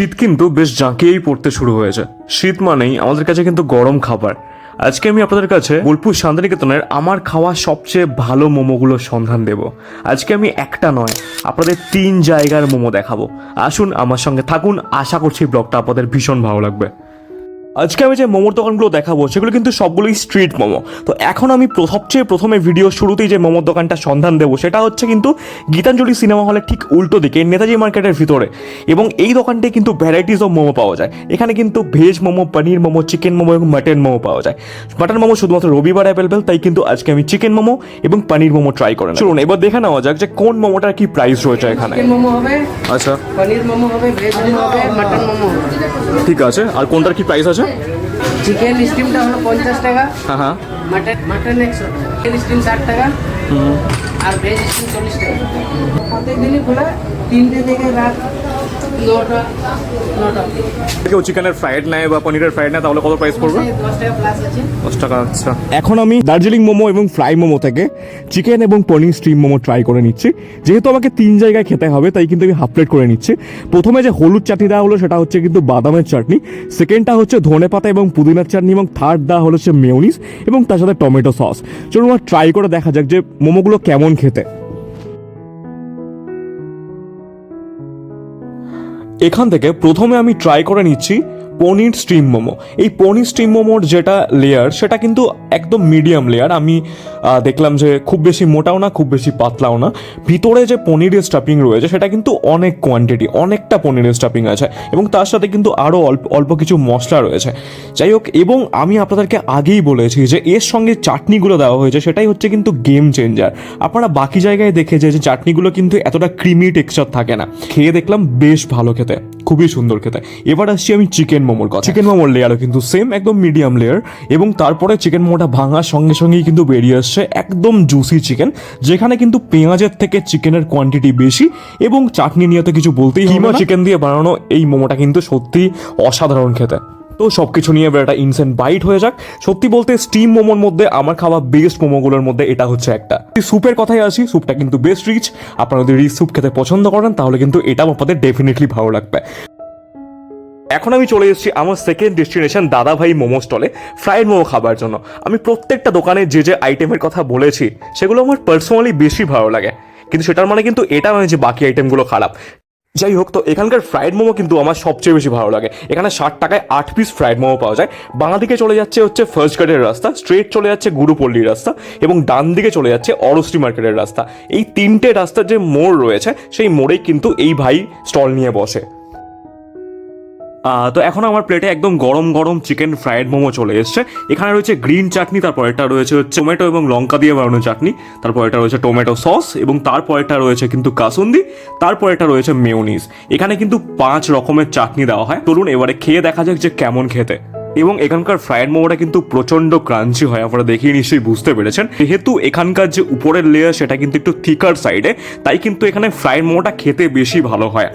শীত কিন্তু বেশ জাঁকিয়েই পড়তে শুরু হয়েছে। শীত মানেই আমাদের কাছে কিন্তু গরম খাবার। আজকে আমি আপনাদের কাছে বোলপুর শান্তিনিকেতনের আমার খাওয়া সবচেয়ে ভালো মোমোগুলোর সন্ধান দেব। আজকে আমি একটা নয়, আপনাদের তিন জায়গার মোমো দেখাবো। আসুন আমার সঙ্গে থাকুন। আশা করছি ব্লগটা আপনাদের ভীষণ ভালো লাগবে। আজকে আমি যে মোমোর দোকানগুলো দেখাবো সেগুলো কিন্তু সবগুলোই স্ট্রিট মোমো। তো এখন আমি সবচেয়ে প্রথমে ভিডিও শুরুতেই যে মোমোর দোকানটা সন্ধান দেবো সেটা হচ্ছে কিন্তু গীতাঞ্জলি সিনেমা হলের ঠিক উল্টো দিকে নেতাজি মার্কেটের ভিতরে। এবং এই দোকানটায় কিন্তু ভ্যারাইটিস অফ মোমো পাওয়া যায়। এখানে কিন্তু ভেজ মোমো পনির মোমো চিকেন মোমো এবং মাটন মোমো পাওয়া যায়। মাটন মোমো শুধুমাত্র রবিবার অ্যাভেলেবেল তাই কিন্তু আজকে আমি চিকেন মোমো এবং পনির মোমো ট্রাই করে চলুন এবার দেখে নেওয়া যাক যে কোন মোমোটার কি প্রাইস রয়েছে এখানে। মোমো হবে আচ্ছা। পনির মোমো হবে ভেজ মোমো হবে মাটন মোমো হবে। ঠিক আছে আর কোনটার কি প্রাইস আছে? চিকেন স্টিমটা হলো পঞ্চাশ টাকা। হ্যাঁ হ্যাঁ। মাটন মাটন একশো। চিকেন স্টিম ষাট টাকা। আর ভেজ স্টিম চল্লিশ টাকা। প্রত্যেক দিনই খোলা তিনটে থেকে রাত। কেউ চিকেনের ফ্রাইড নেয় বা পনিরের ফ্রাইড নেয় তাহলে কত প্রাইস পড়বে? দশ টাকা প্লাস আছে। দশ টাকা আচ্ছা। এখন আমি দার্জিলিং মোমো এবং ফ্রাই মোমো থেকে চিকেন এবং পনির স্টিম মোমো ট্রাই করে নিচ্ছি। যেহেতু আমাকে তিন জায়গায় খেতে হবে তাই কিন্তু আমি হাফ প্লেট করে নিচ্ছি। প্রথমে যে হলুদ চাটনি দেওয়া হলো সেটা হচ্ছে কিন্তু বাদামের চাটনি। সেকেন্ডটা হচ্ছে ধনে পাতা এবং পুদিনার চাটনি এবং থার্ড দেওয়া হলো হচ্ছে মেয়নিস এবং তার সাথে টমেটো সস চলুন আমার ট্রাই করে দেখা যাক যে মোমোগুলো কেমন খেতে। এখান থেকে প্রথমে আমি ট্রাই করে নিচ্ছি পনির স্টিম মোমো। এই পনির স্টিম মোমোর যেটা লেয়ার সেটা কিন্তু একদম মিডিয়াম লেয়ার আমি দেখলাম যে খুব বেশি মোটাও না, খুব বেশি পাতলাও না। ভিতরে যে পনিরের স্টাফিং রয়েছে, সেটা কিন্তু অনেক কোয়ান্টিটি অনেকটা পনিরের স্টাফিং আছে। এবং তার সাথে কিন্তু আরও অল্প অল্প কিছু মশলা রয়েছে। যাই হোক, এবং আমি আপনাদেরকে আগেই বলেছি যে এর সঙ্গে চাটনিগুলো দেওয়া হয়েছে, সেটাই হচ্ছে কিন্তু গেম চেঞ্জার আপনারা বাকি জায়গায় দেখে যে যে চাটনিগুলো কিন্তু এতটা ক্রিমি টেক্সচার থাকে না। খেয়ে দেখলাম বেশ ভালো খেতে। খুবই সুন্দর খেতে এবার আসছি আমি চিকেন মোমোর কথা। চিকেন মোমোর লেয়ারও কিন্তু সেম একদম মিডিয়াম লেয়ার এবং তারপরে চিকেন মোমোটা ভাঙার সঙ্গে সঙ্গেই কিন্তু বেরিয়ে আসছে একদম জুসি চিকেন যেখানে কিন্তু পেঁয়াজের থেকে চিকেনের কোয়ান্টিটি বেশি এবং চাটনি নিয়ে তো কিছু বলতেই কিমা চিকেন দিয়ে বানানো এই মোমোটা কিন্তু সত্যি অসাধারণ খেতে। তো সব কিছু নিয়ে এবার একটা ইনসেন্ট বাইট হয়ে যাক। সত্যি বলতে স্টিম মোমোর মধ্যে আমার খাওয়া বেস্ট মোমোগুলোর মধ্যে এটা হচ্ছে একটা। স্যুপের কথাই আসি স্যুপটা কিন্তু বেস্ট রিচ আপনারা যদি রিচ স্যুপ খেতে পছন্দ করেন, তাহলে কিন্তু এটাও আপনাদের ডেফিনেটলি ভালো লাগবে। এখন আমি চলে এসেছি আমার সেকেন্ড ডেস্টিনেশন দাদাভাই মোমো স্টলে ফ্রাইড মোমো খাবার জন্য। আমি প্রত্যেকটা দোকানে যে যে আইটেমের কথা বলেছি, সেগুলো আমার পার্সোনালি বেশি ভালো লাগে। কিন্তু সেটার মানে কিন্তু এটা নয় যে বাকি আইটেমগুলো খারাপ। যাই হোক, তো এখানকার ফ্রাইড মোমো কিন্তু আমার সবচেয়ে বেশি ভালো লাগে। এখানে ষাট টাকায় আট পিস ফ্রাইড মোমো পাওয়া যায়। বাঁ দিকে চলে যাচ্ছে হচ্ছে ফার্স্ট গার্ডের রাস্তা স্ট্রেট চলে যাচ্ছে গুরুপল্লির রাস্তা এবং ডান দিকে চলে যাচ্ছে অরশ্রী মার্কেটের রাস্তা। এই তিনটে রাস্তার যে মোড় রয়েছে, সেই মোড়েই কিন্তু এই ভাই স্টল নিয়ে বসে। তো এখন আমার প্লেটে একদম গরম গরম চিকেন ফ্রায়েড মোমো চলে এসছে। এখানে রয়েছে গ্রিন চাটনি তারপর এটা রয়েছে টমেটো এবং লঙ্কা দিয়ে বানানো চাটনি তারপর এটা রয়েছে টমেটো সস এবং তারপর এটা রয়েছে কিন্তু কাসুন্দি তারপর এটা রয়েছে মেয়োনিজ এখানে কিন্তু পাঁচ রকমের চাটনি দেওয়া হয়। চলুন এবারে খেয়ে দেখা যাক যে কেমন খেতে। এবং এখানকার ফ্রায়েড মোমোটা কিন্তু প্রচণ্ড ক্রাঞ্চি হয়, আপনারা দেখিয়ে নিশ্চয়ই বুঝতে পেরেছেন। যেহেতু এখানকার যে উপরের লেয়ার সেটা কিন্তু একটু থিকার সাইডে তাই কিন্তু এখানে ফ্রায়েড মোমোটা খেতে বেশি ভালো হয়।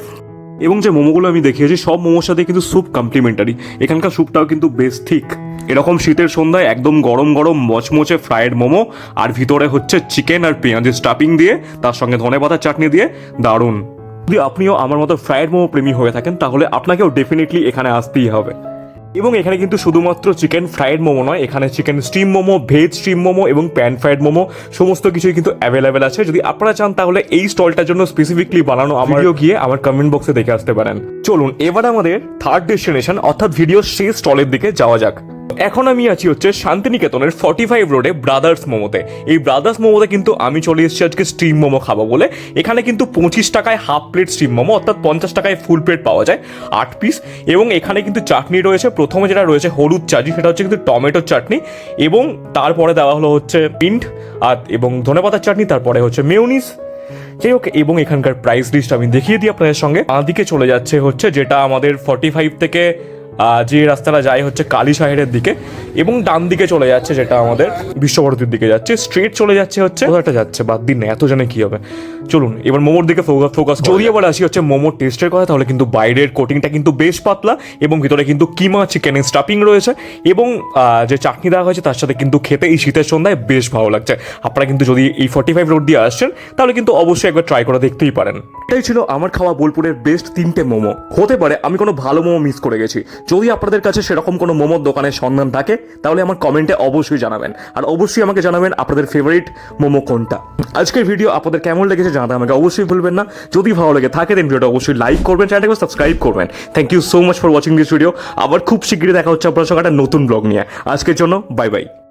এবং যে মোমোগুলো আমি দেখিয়েছি, সব মোমোর সাথে কিন্তু স্যুপ কমপ্লিমেন্টারি এখানকার স্যুপটাও কিন্তু বেশ ঠিক। এরকম শীতের সন্ধ্যায় একদম গরম গরম মচমচে ফ্রায়েড মোমো, আর ভিতরে হচ্ছে চিকেন আর পেঁয়াজের স্টাফিং দিয়ে, তার সঙ্গে ধনে পাতার চাটনি দিয়ে, দারুণ। যদি আপনিও আমার মতো ফ্রায়েড মোমো প্রেমী হয়ে থাকেন, তাহলে আপনাকেও ডেফিনেটলি এখানে আসতেই হবে। এবং এখানে কিন্তু শুধুমাত্র চিকেন ফ্রাইড মোমো নয় এখানে chicken steam momo veg steam momo এবং প্যান ফ্রাইড মোমো সমস্ত কিছুই কিন্তু অ্যাভেলেবেল আছে। যদি আপনারা চান তাহলে এই স্টলটার জন্য স্পেসিফিকলি বানানো আমার গিয়ে আমার কমেন্ট বক্সে দেখে আসতে পারেন। চলুন এবার আমাদের থার্ড ডেস্টিনেশন অর্থাৎ ভিডিও শেষ স্টলের দিকে যাওয়া যাক। এখন আমি আছি হচ্ছে শান্তিনিকেতনের ফর্টি ফাইভ রোডে ব্রাদার্স মোমোতে এই ব্রাদার্স মোমোতে কিন্তু আমি চলে এসেছি আজকে স্টিম মোমো খাব বলে। এখানে কিন্তু পঁচিশ টাকায় হাফ প্লেট স্টিম মোমো, অর্থাৎ পঞ্চাশ টাকায় ফুল প্লেট পাওয়া যায়, আট পিস এবং এখানে কিন্তু চাটনি রয়েছে। প্রথমে যেটা রয়েছে হলুদ চাটনি, সেটা হচ্ছে কিন্তু টমেটোর চাটনি। এবং তারপরে দেওয়া হলো হচ্ছে পিন্ট আর এবং ধনেপাতার চাটনি, তারপরে হচ্ছে মেউনিস যাই হোক, এবং এখানকার প্রাইস লিস্ট আমি দেখিয়ে দিই আপনাদের সঙ্গে। দিকে চলে যাচ্ছে হচ্ছে যেটা আমাদের ফর্টি ফাইভ থেকে যে রাস্তাটা যায় হচ্ছে কালী সাহেরের দিকে এবং ডান দিকে চলে যাচ্ছে যেটা আমাদের বিশ্বভারতীর দিকে যাচ্ছে। স্ট্রেট চলে যাচ্ছে হচ্ছে কোথাটা যাচ্ছে? বাদ দিন না এত জানে কি হবে। চলুন এবার মোমোর দিকে ফোকাস ফোকাস যদি আবার আসি হচ্ছে মোমোর টেস্টের কথা তাহলে কিন্তু বাইরের কোটিংটা কিন্তু বেশ পাতলা এবং ভিতরে কিন্তু কিমা চিকেনের স্টাফিং রয়েছে এবং যে চাটনি দেওয়া হয়েছে তার সাথে কিন্তু খেতে এই শীতের সন্ধ্যায় বেশ ভালো লাগছে। আপনারা কিন্তু যদি এই ফর্টি ফাইভ রোড দিয়ে আসছেন তাহলে কিন্তু অবশ্যই একবার ট্রাই করে দেখতেই পারেন। এটাই ছিল আমার খাওয়া বোলপুরের বেস্ট তিনটে মোমো। হতে পারে আমি কোনো ভালো মোমো মিস করে গেছি। যদি আপনাদের কাছে সেরকম কোনো মোমোর দোকানের সন্ধান থাকে, তাহলে আমার কমেন্টে অবশ্যই জানাবেন। আর অবশ্যই আমাকে জানাবেন আপনাদের ফেভারিট মোমো কোনটা। আজকের ভিডিও আপনাদের কেমন লেগেছে জানাতে আমাকে অবশ্যই ভুলবেন না। যদি ভালো লেগে থাকে দেন ভিডিওটা অবশ্যই লাইক করবেন চ্যানেলটাকে সাবস্ক্রাইব করবেন। Thank you so much for watching this video আবার খুব শীঘ্রই দেখা হচ্ছে আপনার সঙ্গে একটা নতুন ব্লগ নিয়ে। আজকের জন্য বাই বাই